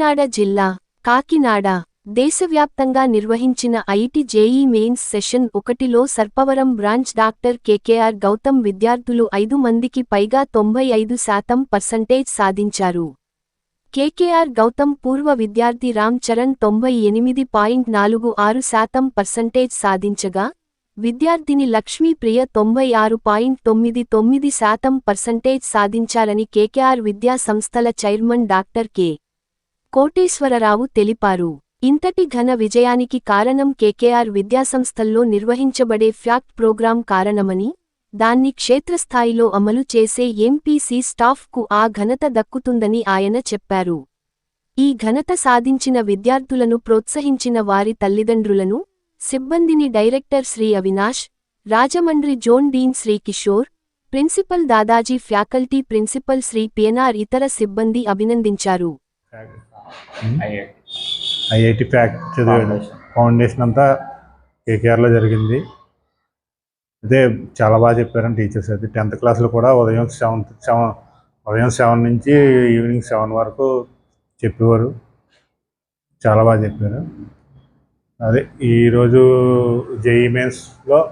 కాకినాడ జిల్లా కాకినాడ దేశవ్యాప్తంగా నిర్వహించిన ఐటి జేఈ మెయిన్స్ సెషన్ ఒకటిలో Sarpavaram branch doctor KKR Gautam విద్యార్థులు ఐదు మందికి పైగా తొంభై ఐదు శాతం పర్సంటేజ్ సాధించారు. కేకేఆర్ గౌతమ్ పూర్వ విద్యార్థి రామ్ చరణ్ తొంభై ఎనిమిది పాయింట్ నాలుగు ఆరు శాతం పర్సంటేజ్ సాధించగా విద్యార్థిని లక్ష్మీప్రియ తొంభై ఆరు పాయింట్ తొమ్మిది తొమ్మిది శాతం పర్సంటేజ్ సాధించాలని కేకేఆర్ విద్యా సంస్థల చైర్మన్ డాక్టర్ కె. కోటేశ్వరరావు తెలిపారు. ఇంతటి ఘన విజయానికి కారణం కేకేఆర్ విద్యాసంస్థల్లో నిర్వహించబడే ఫ్యాక్ట్ ప్రోగ్రాం కారణమని దాన్ని క్షేత్రస్థాయిలో అమలు చేసే ఎంపీసీ స్టాఫ్కు ఆ ఘనత దక్కుతుందని ఆయన చెప్పారు. ఈ ఘనత సాధించిన విద్యార్థులను ప్రోత్సహించిన వారి తల్లిదండ్రులను సిబ్బందిని director Shri Avinash Rajahmundry zone dean Shri Kishore principal Dadaji faculty principal Shri PNR ఇతర సిబ్బంది అభినందించారు. ఐఐటి ప్యాక్ చదివాడు. ఫౌండేషన్ అంతా కేకేఆర్లో జరిగింది. అదే చాలా బాగా చెప్పారని టీచర్స్ అయితే. టెన్త్ క్లాస్లో కూడా ఉదయం సెవెంత్ సెవెన్ ఉదయం సెవెన్ నుంచి ఈవినింగ్ సెవెన్ వరకు చెప్పేవారు. చాలా బాగా చెప్పారు. అదే ఈరోజు జేఈ మెయిన్స్లో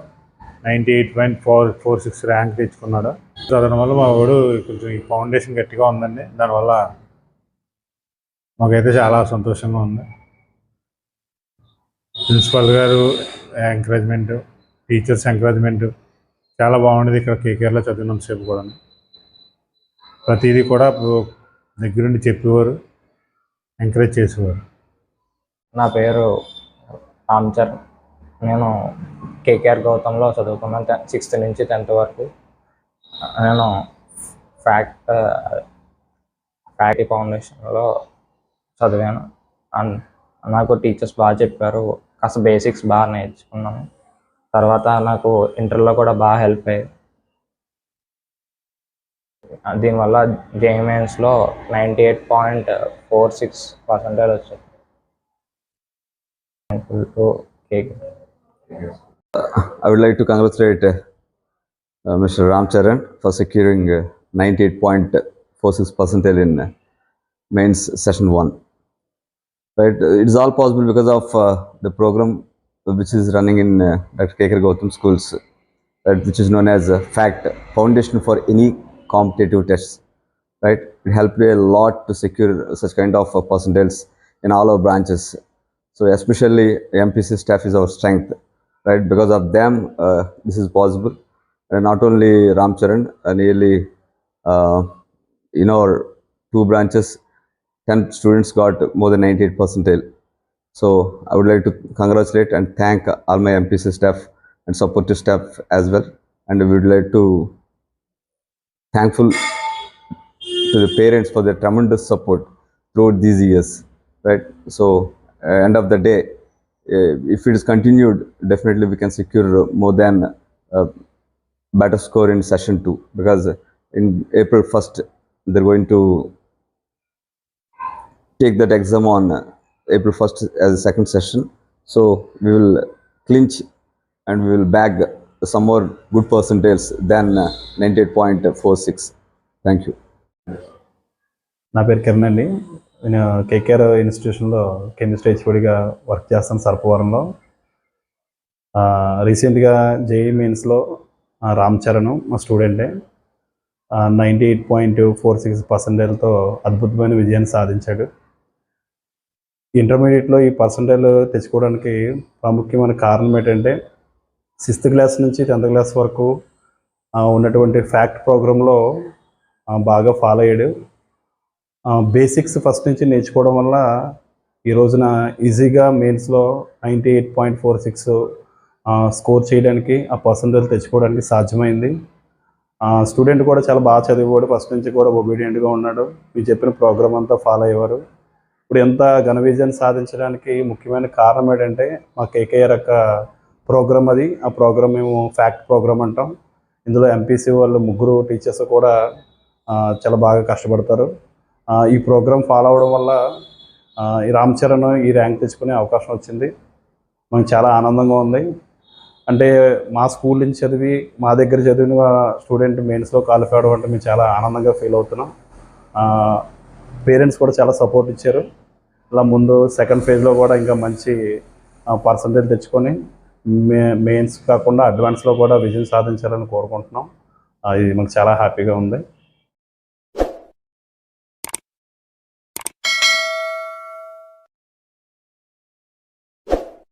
ninety eight point four four six rank తెచ్చుకున్నాడు. చదవడం వల్ల మా వాడు కొంచెం ఈ ఫౌండేషన్ గట్టిగా ఉందండి. దానివల్ల మాకైతే చాలా సంతోషంగా ఉంది. ప్రిన్సిపల్ గారు ఎంకరేజ్మెంట్ టీచర్స్ ఎంకరేజ్మెంట్ చాలా బాగుండేది ఇక్కడ కేకేఆర్లో చదివినంతసేపు కూడా. ప్రతిదీ కూడా దగ్గరుండి చెప్పేవారు ఎంకరేజ్ చేసేవారు. నా పేరు రామ్చర్ నేను కేకేఆర్ గౌతంలో చదువుకున్నాను టెన్ సిక్స్త్ నుంచి టెన్త్ వరకు. నేను ఫ్యాక్ట్ ఫ్యాక్టీ ఫౌండేషన్లో చదివాను. అండ్ నాకు టీచర్స్ బాగా చెప్పారు. కాస్త బేసిక్స్ బాగా నేర్చుకున్నాను. తర్వాత నాకు ఇంటర్లో కూడా బాగా హెల్ప్ అయ్యాయి. దీనివల్ల జేఎంఎన్స్లో ninety eight point four six percentage వచ్చింది. Thankful to KK I would like to congratulate uh, uh, Mr. Ram Charan for securing uh, 98.46 percentile in uh, mains session one Right, uh, it is all possible because of uh, the program which is running in uh, Dr. Kekar Gautam schools, right, which is known as uh, FACT Foundation for Any Competitive Tests. Right, it helped a lot to secure such kind of uh, percentiles in all our branches. So especially MPC staff is our strength right? Because of them, uh, this is possible. And not only Ramcharan, uh, nearly uh, in our two branches, 10 students got more than 98 percentile. So I would like to congratulate and thank all my MPC staff and supportive staff as well. And we would like to thankful to the parents for their tremendous support throughout these years, right? So uh, end of the day, uh, if it is continued, definitely we can secure more than uh, better score in session two because in April 1st they're going to take that exam on uh, April 1st as a second session. So we will clinch and we will bag some more good percentiles than uh, 98.46. Thank you. నా పేరు కిరణ్ అండి నేను KKR ఇన్స్టిట్యూషన్లో chemistry హెచ్ఓడిగా work చేస్తాను సర్పవరంలో రీసెంట్గా JEE మీన్స్లో రామ్ చరణ్ మా స్టూడెంటే ninety eight point four six పర్సెంటేజ్తో అద్భుతమైన విజయాన్ని సాధించాడు ఇంటర్మీడియట్లో ఈ పర్సంటేజ్ తెచ్చుకోవడానికి ప్రాముఖ్యమైన కారణం ఏంటంటే సిక్స్త్ క్లాస్ నుంచి టెన్త్ క్లాస్ వరకు ఉన్నటువంటి ఫ్యాక్ట్ ప్రోగ్రాంలో బాగా ఫాలో అయ్యాడు. బేసిక్స్ ఫస్ట్ నుంచి నేర్చుకోవడం వల్ల ఈ రోజున ఈజీగా మెయిన్స్లో ninety eight point four six score చేయడానికి ఆ పర్సంటేజ్ తెచ్చుకోవడానికి సాధ్యమైంది. స్టూడెంట్ కూడా చాలా బాగా చదివేవాడు. ఫస్ట్ నుంచి కూడా ఒబీడియంట్గా ఉన్నాడు. మీరు చెప్పిన ప్రోగ్రామ్ అంతా ఫాలో అయ్యేవారు. ఇప్పుడు ఎంత ఘన విజయం సాధించడానికి ముఖ్యమైన కారణం ఏంటంటే మా కేకేఆర్ యొక్క ప్రోగ్రామ్ అది. ఆ ప్రోగ్రామ్ మేము ఫ్యాక్ట్ ప్రోగ్రామ్ అంటాం. ఇందులో ఎంపీసీ వాళ్ళు ముగ్గురు టీచర్స్ కూడా చాలా బాగా కష్టపడతారు. ఈ ప్రోగ్రామ్ ఫాలో అవడం వల్ల ఈ రామ్ చరణ్ ఈ ర్యాంక్ తెచ్చుకునే అవకాశం వచ్చింది. మనకు చాలా ఆనందంగా ఉంది. అంటే మా స్కూల్ నుంచి చదివి మా దగ్గర చదివిన స్టూడెంట్ మెయిన్స్లో క్వాలిఫై అవడం అంటే మేము చాలా ఆనందంగా ఫీల్ అవుతున్నాం. పేరెంట్స్ కూడా చాలా సపోర్ట్ ఇచ్చారు. ఇలా ముందు సెకండ్ ఫేజ్లో కూడా ఇంకా మంచి పర్సంటేజ్ తెచ్చుకొని మే మెయిన్స్ కాకుండా అడ్వాన్స్లో కూడా విజయం సాధించాలని కోరుకుంటున్నాం. ఇది మాకు చాలా హ్యాపీగా ఉంది.